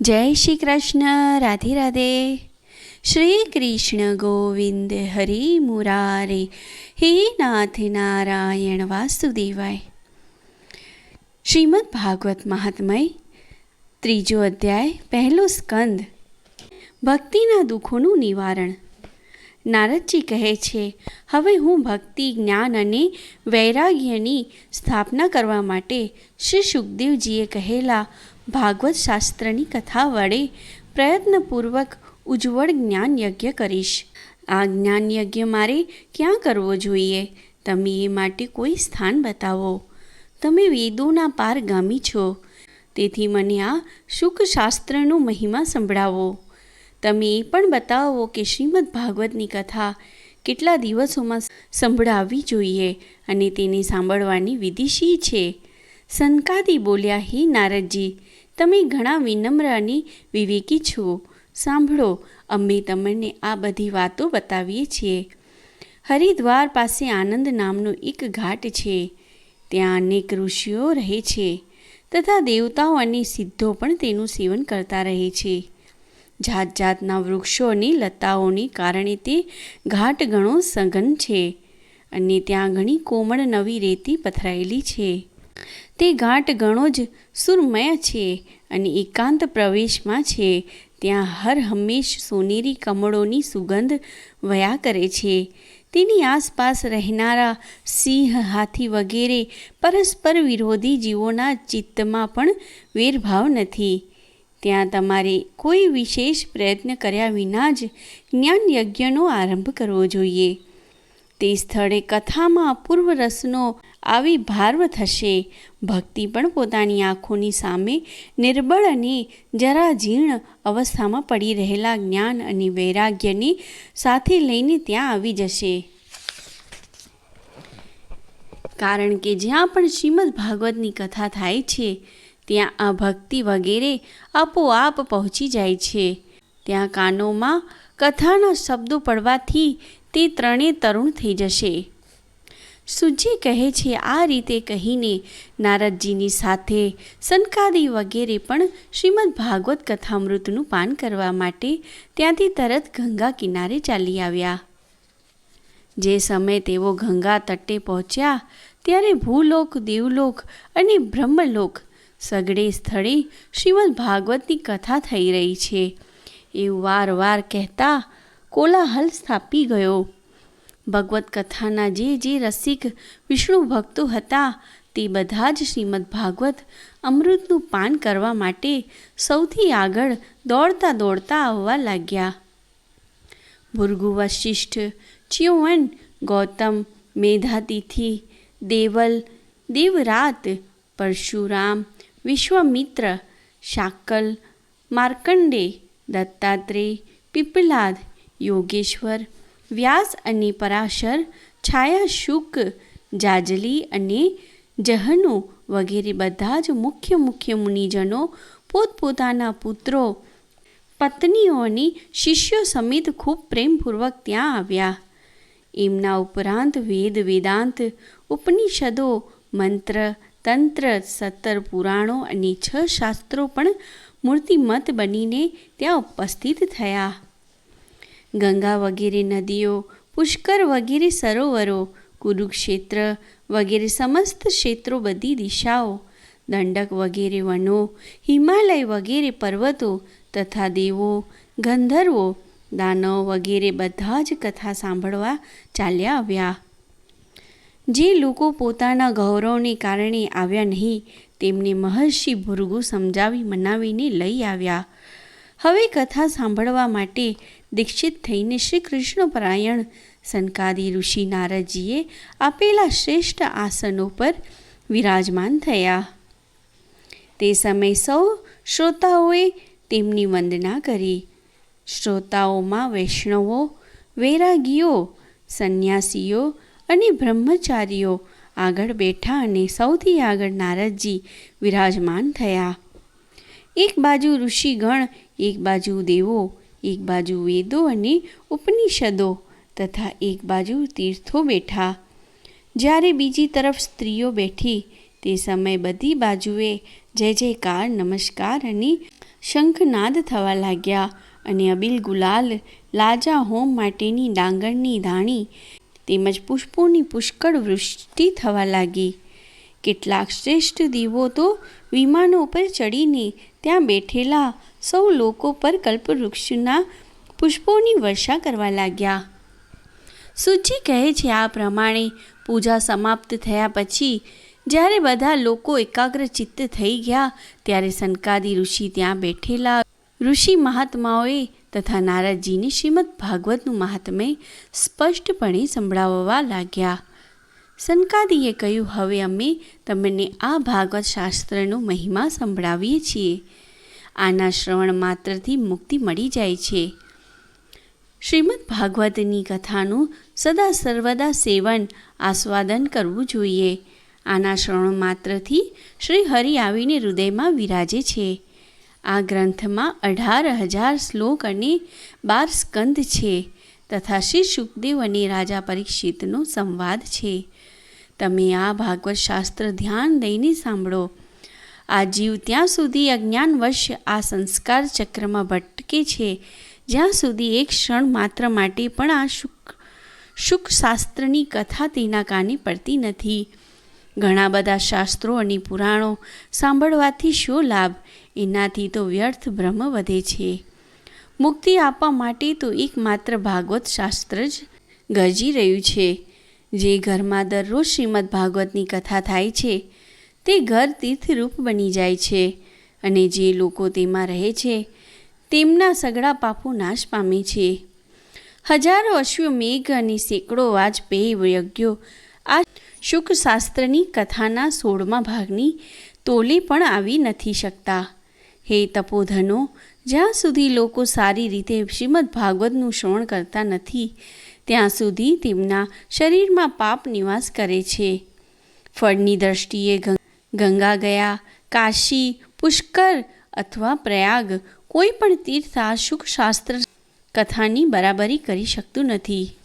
જય શ્રી કૃષ્ણ, રાધે રાધે. શ્રી કૃષ્ણ ગોવિંદ હરિ મુરારે, હે નાથ નારાયણ વાસુદેવાય. શ્રીમદ ભાગવત મહાત્મય, ત્રીજો અધ્યાય, પહેલો સ્કંદ. ભક્તિના દુઃખોનું નિવારણ. નારદજી કહે છે, હવે હું ભક્તિ, જ્ઞાન અને વૈરાગ્યની સ્થાપના કરવા માટે શ્રી સુખદેવજીએ કહેલા ભાગવત શાસ્ત્રની કથા વડે પ્રયત્નપૂર્વક ઉજ્જવળ જ્ઞાન યજ્ઞ કરીશ. આ જ્ઞાન યજ્ઞ મારે ક્યાં કરવો જોઈએ? તમે એ માટે કોઈ સ્થાન બતાવો. તમે વેદોના પારગામી છો. તેથી મને આ શુકશાસ્ત્રનો મહિમા સંભળાવો. તમે એ પણ બતાવો કે શ્રીમદ ભાગવતની કથા કેટલા દિવસોમાં સંભળાવવી જોઈએ અને તેને સાંભળવાની વિધિ શી છે? સનકાદી બોલ્યા, હે નારદજી તમે ઘણા વિનમ્ર અને વિવેકી છો. સાંભળો, અમે તમને આ બધી વાતો બતાવીએ છીએ. હરિદ્વાર પાસે આનંદ નામનો એક ઘાટ છે. ત્યાં અનેક ઋષિઓ રહે છે તથા દેવતાઓ અને સિદ્ધો પણ તેનું સેવન કરતા રહે છે. જાત જાતના વૃક્ષો અને લતાઓને કારણે તે ઘાટ ઘણો સઘન છે અને ત્યાં ઘણી કોમળ નવી રેતી પથરાયેલી છે. તે ઘાટ ઘણો જ સુરમય છે અને એકાંત પ્રવેશમાં છે. ત્યાં હર હંમેશ સોનેરી કમળોની સુગંધ વયા કરે છે. તેની આસપાસ રહેનારા સિંહ હાથી વગેરે પરસ્પર વિરોધી જીવોના ચિત્તમાં પણ વેરભાવ નથી. ત્યાં તમારે કોઈ વિશેષ પ્રયત્ન કર્યા વિના જ જ્ઞાન યજ્ઞનો આરંભ કરવો જોઈએ. તે સ્થળે કથામાં અપૂર્વ રસનો આવી ભાર્વ થશે. ભક્તિ પણ પોતાની આંખોની સામે નિર્બળ અને જરા જીર્ણ અવસ્થામાં પડી રહેલા જ્ઞાન અને વૈરાગ્યની સાથે લઈને ત્યાં આવી જશે. કારણ કે જ્યાં પણ શ્રીમદ ભાગવતની કથા થાય છે, ત્યાં આ ભક્તિ વગેરે આપોઆપ પહોંચી જાય છે. ત્યાં કાનોમાં કથાના શબ્દો પડવાથી તે ત્રણેય તરુણ થઈ જશે. સુજી કહે છે, આ રીતે કહીને નારદજીની સાથે સનકાદી વગેરે પણ શ્રીમદ ભાગવત કથામૃતનું પાન કરવા માટે ત્યાંથી તરત ગંગા કિનારે ચાલી આવ્યા. જે સમયે તેઓ ગંગા તટે પહોંચ્યા, ત્યારે ભૂલોક, દેવલોક અને બ્રહ્મલોક સગડે સ્થળે શ્રીમદ ભાગવતની કથા થઈ રહી છે. વાર વાર કહેતા કોલાહલ સ્થાપી ગયો. ભગવત કથાના જે જે રસિક વિષ્ણુ ભક્તો હતા, તે બધા જ શ્રીમદ ભાગવત અમૃતનું પાન કરવા માટે સૌથી આગળ દોડતા દોડતા આવવા લાગ્યા. ભૃગુ વશિષ્ઠ ચ્યુવન ગૌતમ મેધાતિથિ, દેવલ, દેવરાત, પરશુરામ, વિશ્વમિત્ર, શાકલ, માર્કંડે દત્તાત્રેય, પીપલાદ, યોગેશ્વર વ્યાસ અને પરાશર, છાયા, શુક, જાજલી અને જહનો વગેરે બધા જ મુખ્ય મુખ્ય મુનિજનો પોતપોતાના પુત્રો પત્નીઓની શિષ્યો સમેત ખૂબ પ્રેમપૂર્વક ત્યાં આવ્યા. એમના ઉપરાંત વેદ, વેદાંત, ઉપનિષદો, મંત્ર, તંત્ર, સત્તર પુરાણો અને છ શાસ્ત્રો પણ મૂર્તિમત બનીને ત્યાં ઉપસ્થિત થયા. ગંગા વગેરે નદીઓ, પુષ્કર વગેરે સરોવરો, કુરુક્ષેત્ર વગેરે સમસ્ત ક્ષેત્રો બધી દિશાઓ, દંડક વગેરે વનો, હિમાલય વગેરે પર્વતો તથા દેવો, ગંધર્વો, દાનવ વગેરે બધા જ કથા સાંભળવા ચાલ્યા આવ્યા. જે લોકો પોતાના ગૌરવને કારણે આવ્યા નહીં, તેમને મહર્ષિ ભૃગુ સમજાવી મનાવીને લઈ આવ્યા. હવે કથા સાંભળવા માટે દીક્ષિત થઈને શ્રી કૃષ્ણ પરાયણ સનકાદી ઋષિ નારદજીએ આપેલા શ્રેષ્ઠ આસનો પર વિરાજમાન થયા. તે સમય સૌ શ્રોતાઓએ તેમની વંદના કરી. શ્રોતાઓમાં વૈષ્ણવો, વૈરાગીઓ, સંન્યાસીઓ અને બ્રહ્મચારીઓ આગળ બેઠા અને સૌથી આગળ નારદજી વિરાજમાન થયા. એક બાજુ ઋષિગણ, એક બાજુ દેવો એક બાજુ વેદો અને ઉપનિષદો તથા એક બાજુ તીર્થો બેઠા. જ્યારે બીજી તરફ સ્ત્રીઓ બેઠી, તે સમયે બધી બાજુએ જય જયકાર, નમસ્કાર અને શંખનાદ થવા લાગ્યા અને અબિલ ગુલાલ લાજા હોમ માટેની ડાંગરની ધાણી તેમજ પુષ્પોની પુષ્કળ વૃષ્ટિ થવા લાગી. કેટલાક શ્રેષ્ઠ દીવો તો વિમાનો ઉપર ચડીને ત્યાં બેઠેલા સૌ લોકો પર કલ્પવૃક્ષના પુષ્પોની વર્ષા કરવા લાગ્યા. સુજી કહે છે આ પ્રમાણે પૂજા સમાપ્ત થયા પછી જ્યારે બધા લોકો એકાગ્ર ચિત્ત થઈ ગયા ત્યારે સનકાદી ઋષિ ત્યાં બેઠેલા. ઋષિ મહાત્માઓએ તથા નારદજીને શ્રીમદ ભાગવતનું મહાત્મ્ય સ્પષ્ટપણે સંભળાવવા લાગ્યા. સનકાદીએ કહ્યું, હવે અમે તમને આ ભાગવત શાસ્ત્રનો મહિમા સંભળાવીએ છીએ. આના શ્રવણ માત્રથી મુક્તિ મળી જાય છે. શ્રીમદ ભાગવતની કથાનું સદા સર્વદા સેવન આસ્વાદન કરવું જોઈએ. આના શ્રવણ માત્રથી શ્રી હરિ આવીને હૃદયમાં વિરાજે છે. આ ગ્રંથમાં અઢાર હજાર શ્લોક અને બાર સ્કંદ છે તથા શ્રી સુખદેવ અને રાજા પરીક્ષિતનો સંવાદ છે. તમે આ ભાગવત શાસ્ત્ર ધ્યાન દઈને સાંભળો. આ જીવ ત્યાં સુધી અજ્ઞાનવશ આ સંસ્કાર ચક્રમાં ભટકે છે, જ્યાં સુધી એક ક્ષણ માત્ર માટે પણ આ શુક શુક શાસ્ત્રની કથા તેના કાને પડતી નથી. ઘણા બધા શાસ્ત્રો અને પુરાણો સાંભળવાથી શો લાભ? એનાથી તો વ્યર્થ ભ્રમ વધે છે. મુક્તિ આપવા માટે તો એકમાત્ર ભાગવત શાસ્ત્ર જ ગરજી રહ્યું છે. જે ઘરમાં દરરોજ શ્રીમદ ભાગવતની કથા થાય છે, તે ઘર તીર્થરૂપ બની જાય છે અને જે લોકો તેમાં રહે છે, તેમના સગડા પાપો નાશ પામે છે. હજારો અશ્વમેઘ અને સેંકડો વાજપેયી યજ્ઞો આ શુકશાસ્ત્રની કથાના સોળમા ભાગની તોલે પણ આવી નથી શકતા. હે તપોધનો, જ્યાં સુધી લોકો સારી રીતે શ્રીમદ ભાગવતનું શ્રવણ કરતા નથી ત્યાં સુધી તેમના શરીરમાં પાપ નિવાસ કરે છે. ફળની દ્રષ્ટિએ ગંગા ગયા, કાશી, પુષ્કર અથવા પ્રયાગ કોઈ પણ તીર્થ આ શુકશાસ્ત્ર કથાની બરાબરી કરી શકતું નથી.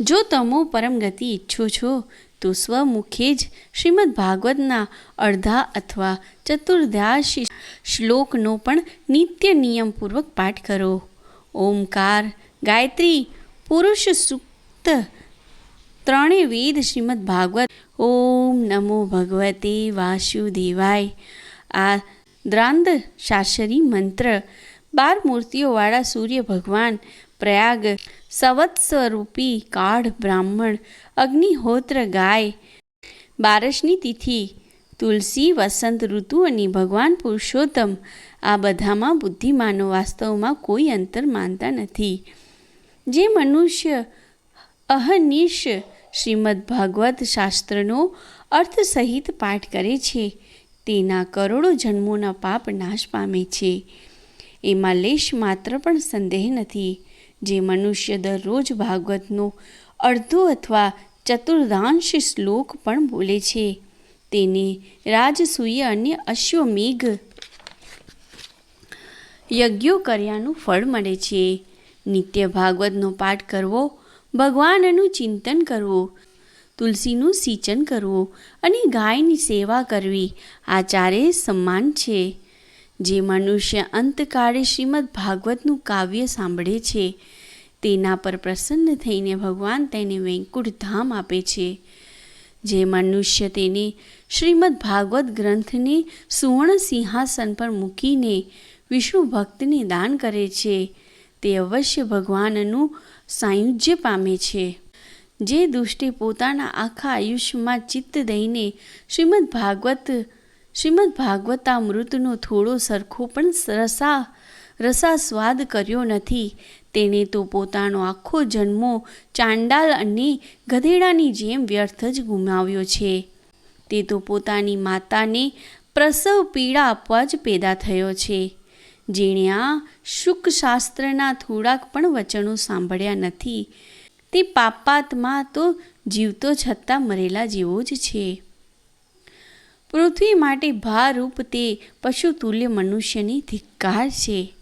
જો તમો પરમ ગતિ ઈચ્છો છો, તો સ્વમુખે જ શ્રીમદ ભાગવતના અડધા અથવા ચતુર્ધાશી શ્લોકનો પણ નિત્ય નિયમપૂર્વક પાઠ કરો. ઓમકાર, ગાયત્રી પુરુષ સૂક્ત ત્રણેય વેદ શ્રીમદ ભાગવત. ઓમ નમો ભગવતે વાસુદેવાય. આ દ્રાંદ શાસરી મંત્ર બાર મૂર્તિઓવાળા સૂર્ય ભગવાન પ્રયાગ સવત્સ્વરૂપી કાઢ બ્રાહ્મણ અગ્નિહોત્ર ગાય. બારસની તિથિ તુલસી, વસંત ઋતુ અને ભગવાન પુરુષોત્તમ આ બધામાં બુદ્ધિમાનો વાસ્તવમાં કોઈ અંતર માનતા નથી. જે મનુષ્ય અહનિશ શ્રીમદ ભાગવત શાસ્ત્રનો અર્થ સહિત પાઠ કરે છે, તેના કરોડો જન્મોના પાપ નાશ પામે છે. એમાં લેશ માત્ર પણ સંદેહ નથી. જે મનુષ્ય દરરોજ ભાગવતનો અડધો અથવા ચતુર્દાંશ શ્લોક પણ બોલે છે, તેને રાજસૂય અને અશ્વમેઘ યજ્ઞો કર્યાનું ફળ મળે છે. નિત્ય ભાગવતનો પાઠ કરવો, ભગવાનનું ચિંતન કરવું, તુલસીનું સિંચન કરવું અને ગાયની સેવા કરવી, આ ચારે સમાન છે. જે મનુષ્ય અંતકાળે શ્રીમદ ભાગવતનું કાવ્ય સાંભળે છે, તેના પર પ્રસન્ન થઈને ભગવાન તેને વૈકુંઠ ધામ આપે છે. જે મનુષ્ય તેને શ્રીમદ ભાગવત ગ્રંથને સુવર્ણ સિંહાસન પર મૂકીને વિષ્ણુ ભક્તને દાન કરે છે તે અવશ્ય ભગવાનનું સાયુજ્ય પામે છે. જે દુષ્ટે પોતાના આખા આયુષ્યમાં ચિત્ત દઈને શ્રીમદ ભાગવત, શ્રીમદ ભાગવતામૃતનો થોડો સરખો પણ રસા, રસાસ્વાદ કર્યો નથી. તેણે તો પોતાનો આખો જન્મો ચાંડાલ અને ગધેડાની જેમ વ્યર્થ જ ગુમાવ્યો છે. તે તો પોતાની માતાને પ્રસવ પીડા આપવા જ પેદા થયો છે. જેણે આ શુકશાસ્ત્રના થોડાક પણ વચનો સાંભળ્યા નથી. તે પાપાત્મા તો જીવતો છતાં મરેલા જેવો જ છે. પૃથ્વી માટે ભારરૂપ તે પશુતુલ્ય મનુષ્યની ધિક્કાર છે.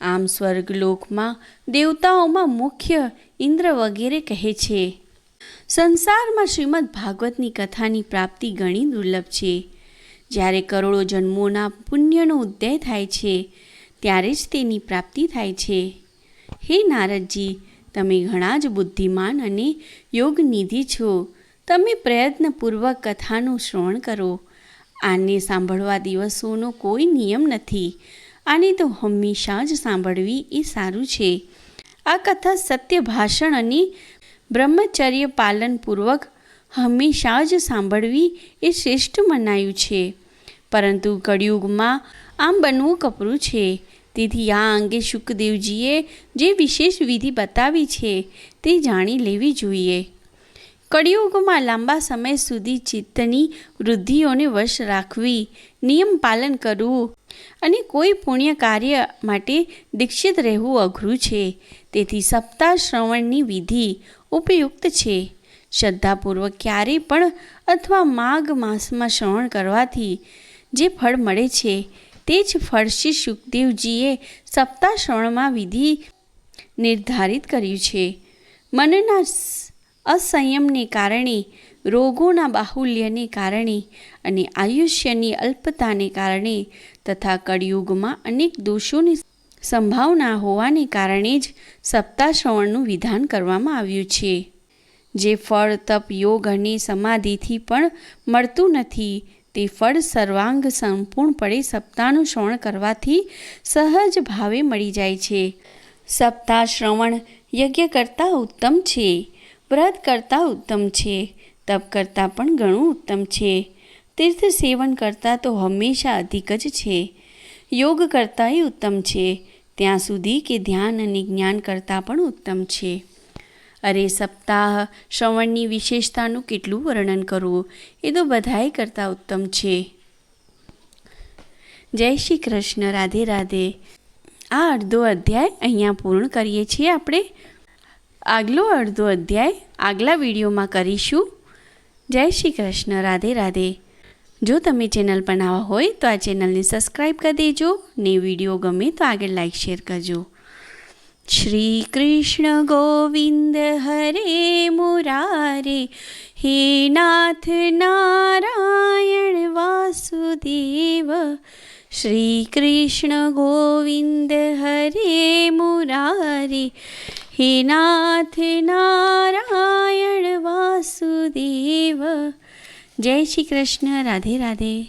આમ સ્વર્ગલોકમાં દેવતાઓમાં મુખ્ય ઇન્દ્ર વગેરે કહે છે. સંસારમાં શ્રીમદ ભાગવતની કથાની પ્રાપ્તિ ઘણી દુર્લભ છે. જ્યારે કરોડો જન્મોના પુણ્યનો ઉદય થાય છે, ત્યારે જ તેની પ્રાપ્તિ થાય છે. હે નારદજી, તમે ઘણા જ બુદ્ધિમાન અને યોગ નિધિ છો. તમે પ્રયત્નપૂર્વક કથાનું શ્રવણ કરો. આને સાંભળવા દિવસોનો કોઈ નિયમ નથી. આને તો હંમેશા જ સાંભળવી એ સારું છે. આ કથા સત્ય ભાષણ અને બ્રહ્મચર્ય પાલનપૂર્વક હંમેશા જ સાંભળવી એ શ્રેષ્ઠ મનાયું છે. પરંતુ કળિયુગમાં આમ બનવું કપરું છે. તેથી આ અંગે શુકદેવજીએ જે વિશેષ વિધિ બતાવી છે તે જાણી લેવી જોઈએ. કળિયુગમાં લાંબા સમય સુધી ચિત્તની વૃદ્ધિઓને વશ રાખવી, નિયમ પાલન કરવું અને કોઈ પુણ્ય કાર્ય માટે દીક્ષિત રહેવું અઘરું છે. તેથી સપ્તાહ શ્રવણની વિધિ ઉપયુક્ત છે. શ્રદ્ધાપૂર્વક ક્યારેય પણ અથવા માઘ માસમાં શ્રવણ કરવાથી જે ફળ મળે છે, તે જ ફળ શ્રી સુખદેવજીએ સપ્તાહ શ્રવણમાં વિધિ નિર્ધારિત કર્યું છે. મનના અસંયમને કારણે, રોગોના બાહુલ્યને કારણે અને આયુષ્યની અલ્પતાને કારણે તથા કળિયુગમાં અનેક દોષોની સંભાવના હોવાને કારણે જ સપ્તાહ શ્રવણનું વિધાન કરવામાં આવ્યું છે. જે ફળ, તપ, યોગ અને સમાધિથી પણ મળતું નથી, તે ફળ સર્વાંગ સંપૂર્ણપણે સપ્તાહનું શ્રવણ કરવાથી સહજ ભાવે મળી જાય છે. સપ્તાહ શ્રવણ યજ્ઞ કરતાં ઉત્તમ છે, વ્રત કરતાં ઉત્તમ છે, તપ કરતાં પણ ઘણું ઉત્તમ છે. તીર્થ સેવન કરતાં તો હંમેશા અધિક જ છે. યોગ કરતાંય ઉત્તમ છે. ત્યાં સુધી કે ધ્યાન અને જ્ઞાન કરતાં પણ ઉત્તમ છે. અરે સપ્તાહ, શ્રવણની વિશેષતાનું કેટલું વર્ણન કરવું? એ તો બધાએ કરતાં ઉત્તમ છે. જય શ્રી કૃષ્ણ, રાધે રાધે. આ અડધો અધ્યાય અહીંયા પૂર્ણ કરીએ છીએ આપણે. આગલો અડધો અધ્યાય આગલા વિડીયોમાં કરીશું. જય શ્રી કૃષ્ણ, રાધે રાધે. જો તમે ચેનલ પર નવા હોય તો આ ચેનલને સબસ્ક્રાઈબ કરી દેજો ને વીડિયો ગમે તો આગળ લાઈક, શેર કરજો. શ્રી કૃષ્ણ ગોવિંદ હરે મુરારે, હે નાથ નારાયણ વાસુદેવ શ્રી કૃષ્ણ ગોવિંદ હરે મુરારે, હે નાથ નારાયણ વાસુદેવ. જય શ્રી કૃષ્ણ, રાધે રાધે.